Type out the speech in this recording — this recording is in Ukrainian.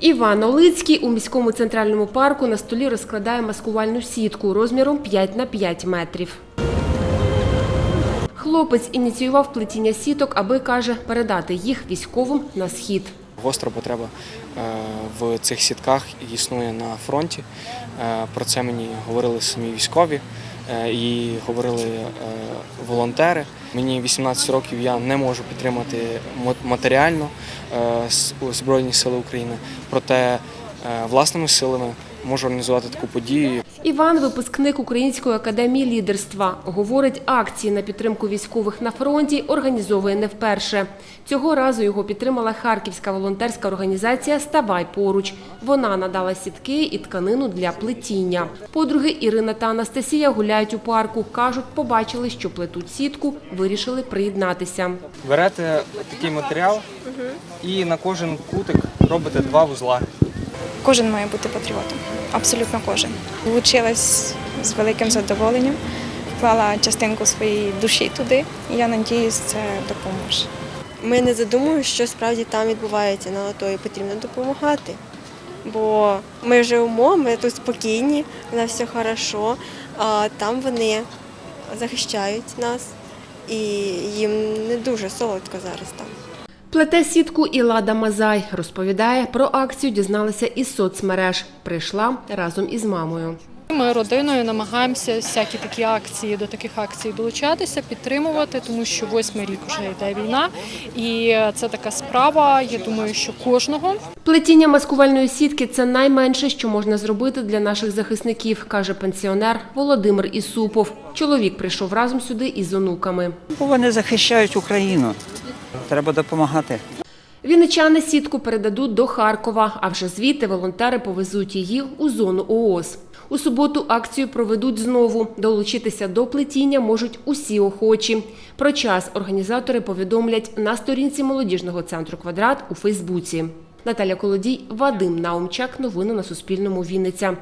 Іван Олицький у міському центральному парку на столі розкладає маскувальну сітку розміром 5 на 5 метрів. Хлопець ініціював плетіння сіток, аби каже передати їх військовим на схід. Гостра потреба е, в цих сітках існує на фронті. Е, Про це мені говорили самі військові е, і говорили е, волонтери. Мені 18 років, я не можу підтримати матеріально е, Збройні Сили України, проте е, власними силами можу організувати таку подію. Іван, випускник Української академії лідерства, говорить, акції на підтримку військових на фронті організовує не вперше. Цього разу його підтримала харківська волонтерська організація Ставай поруч. Вона надала сітки і тканину для плетіння. Подруги Ірина та Анастасія гуляють у парку. кажуть, побачили, що плетуть сітку, вирішили приєднатися. Берете такий матеріал і на кожен кутик робите два вузла. Кожен має бути патріотом, абсолютно кожен. Влучилась з великим задоволенням, вклала частинку своєї душі туди, і я надіюсь, це допоможе. Ми не задумуємо, що справді там відбувається на АТО і потрібно допомагати. Бо ми живемо, ми тут спокійні, у нас все хорошо, а там вони захищають нас і їм не дуже солодко зараз там. Плете сітку і Лада Мазай розповідає про акцію. Дізналася із соцмереж. Прийшла разом із мамою. Ми родиною намагаємося всякі такі акції до таких акцій долучатися, підтримувати, тому що восьмий рік вже йде війна, і це така справа. Я думаю, що кожного Плетіння маскувальної сітки це найменше, що можна зробити для наших захисників, каже пенсіонер Володимир Ісупов. Чоловік прийшов разом сюди із онуками. Бо вони захищають Україну. Треба допомагати. Вінничани сітку передадуть до Харкова, а вже звідти волонтери повезуть її у зону ООС. У суботу акцію проведуть знову. Долучитися до плетіння можуть усі охочі. Про час організатори повідомлять на сторінці молодіжного центру «Квадрат» у Фейсбуці. Наталя Колодій, Вадим Наумчак. Новини на Суспільному. Вінниця.